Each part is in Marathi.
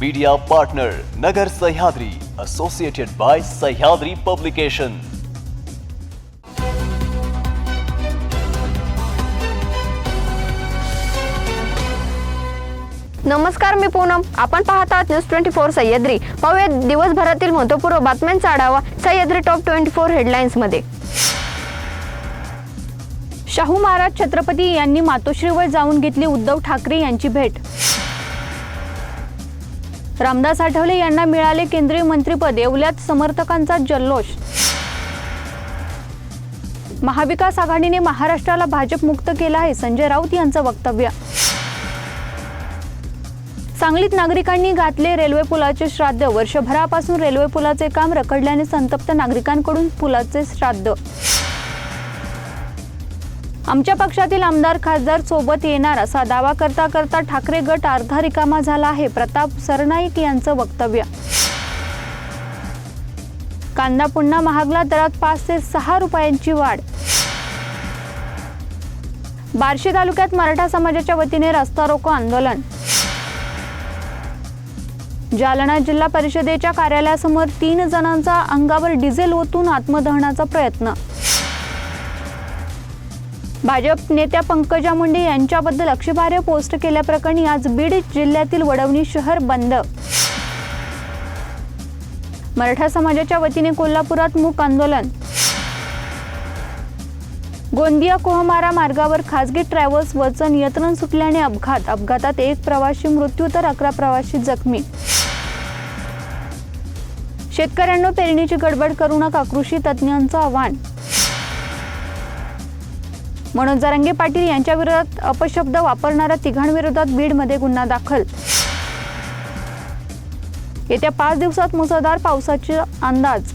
Media partner Nagar Sahyadri associated by Sahyadri publication नमस्कार मी पूनम. आपण पाहत आहात न्यूज ट्वेंटी फोर सह्याद्री. पाहूया दिवसभरातील महत्त्वपूर्ण बातम्यांचा आढावा सह्याद्री टॉप ट्वेंटी फोर हेडलाईन्समध्ये. शाहू महाराज छत्रपती यांनी मातोश्रीवर जाऊन घेतली उद्धव ठाकरे यांची भेट. रामदास आठवले यांना मिळाले केंद्रीय मंत्रीपद. येवल्यात समर्थकांचा जल्लोष. महाविकास आघाडीने महाराष्ट्राला भाजप मुक्त केलं आहे संजय राऊत यांचं वक्तव्य. सांगलीत नागरिकांनी घातले रेल्वे पुलाचे श्राद्ध. वर्षभरापासून रेल्वे पुलाचे काम रखडल्याने संतप्त नागरिकांकडून पुलाचे श्राद्ध. आमच्या पक्षातील आमदार खासदार सोबत येणार असा दावा करता करता ठाकरे गट अर्धा रिकामा झाला आहे. प्रताप सरनाईक यांचं वक्तव्य. कांदा पुन्हा महागला दरात पाच ते सहा रुपयांची वाढ. बार्शी तालुक्यात मराठा समाजाच्या वतीने रस्ता रोको आंदोलन. जालना जिल्हा परिषदेच्या कार्यालयासमोर तीन जणांचा अंगावर डिझेल ओतून आत्मदहनाचा प्रयत्न. भाजप नेत्या पंकजा मुंडे यांच्याबद्दल आक्षेपार्ह पोस्ट केल्याप्रकरणी आज बीड जिल्ह्यातील वडवणी शहर बंद. मराठा समाजाच्या वतीने कोल्हापुरात मूक आंदोलन. गोंदिया कोहमारा मार्गावर खासगी ट्रॅव्हल्स वचन नियंत्रण सुटल्याने अपघात. अपघातात एक प्रवासी मृत्यू तर अकरा प्रवासी जखमी. शेतकऱ्यांना पेरणीची गडबड करू नका कृषी तज्ज्ञांचं आव्हान. मनोज जरांगे पाटील यांच्या विरोधात अपशब्द वापरणाऱ्या तिघांविरोधात बीडमध्ये गुन्हा दाखल. येत्या पाच दिवसात मुसळधार पावसाचे अंदाज.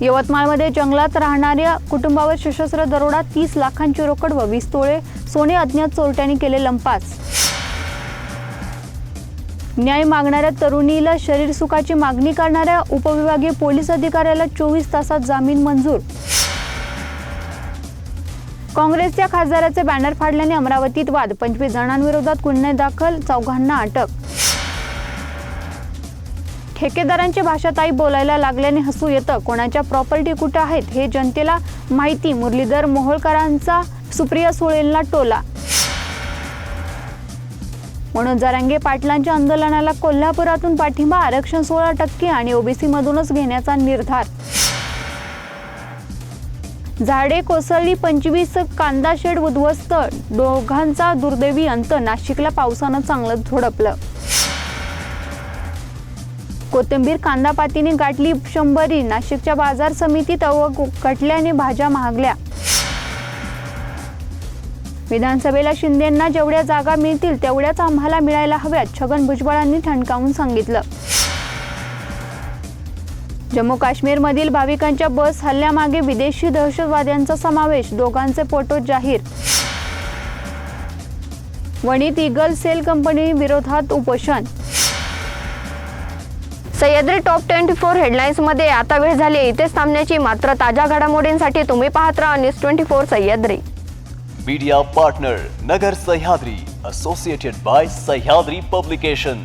यवतमाळमध्ये जंगलात राहणाऱ्या कुटुंबावर सशस्त्र दरोडा तीस लाखांची रोकड व वीस तोळे सोने अज्ञात चोरट्यांनी केले लंपास. न्याय मागणाऱ्या तरुणीला शरीर सुखाची मागणी करणाऱ्या उपविभागीय पोलीस अधिकाऱ्याला चोवीस तासात जामीन मंजूर. काँग्रेसच्या खासदाराचे बॅनर फाडल्याने अमरावतीत वाद. पंचवीस जणांविरोधात गुन्हे दाखल चौघांना अटक. ठेकेदारांची भाषा ताई बोलायला लागल्याने हसू येतं. कोणाच्या प्रॉपर्टी कुठं आहेत हे जनतेला माहिती. मुरलीधर मोहोळकरांचा सुप्रिया सुळेंना टोला. म्हणून जरांगे पाटलांच्या आंदोलनाला कोल्हापुरातून पाठिंबा. आरक्षण सोळा टक्के आणि ओबीसी मधूनच घेण्याचा निर्धार. झाडे कोसळली पंचवीस कांदा शेड उद्ध्वस्त. दोघांचा दुर्दैवी अंत नाशिकला पावसानं चांगलं झोडपलं. कोथिंबीर कांदा पातीने गाठली शंभरी. नाशिकच्या बाजार समितीत अव घटल्याने भाज्या महागल्या. विधानसभेला शिंदेंना जेवढ्या जागा मिळतील तेवढ्याच आम्हाला मिळायला हव्यात छगन भुजबळांनी ठणकावून सांगितलं. जम्मू काश्मीरमधील भाविकांच्या बस हल्ल्यामागे विदेशी दहशतवाद्यांचा समावेश दोघांचे फोटो जाहीर. वणीत इगल सेल कंपनी विरोधात उपोषण. सह्याद्री टॉप ट्वेंटी फोर हेडलाईन्समध्ये आता वेळ झाली इथेच थांबण्याची मात्र ताज्या घडामोडींसाठी तुम्ही पाहत राहा news twenty four Sahyadri. Media partner Nagar Sahyadri associated by Sahyadri publication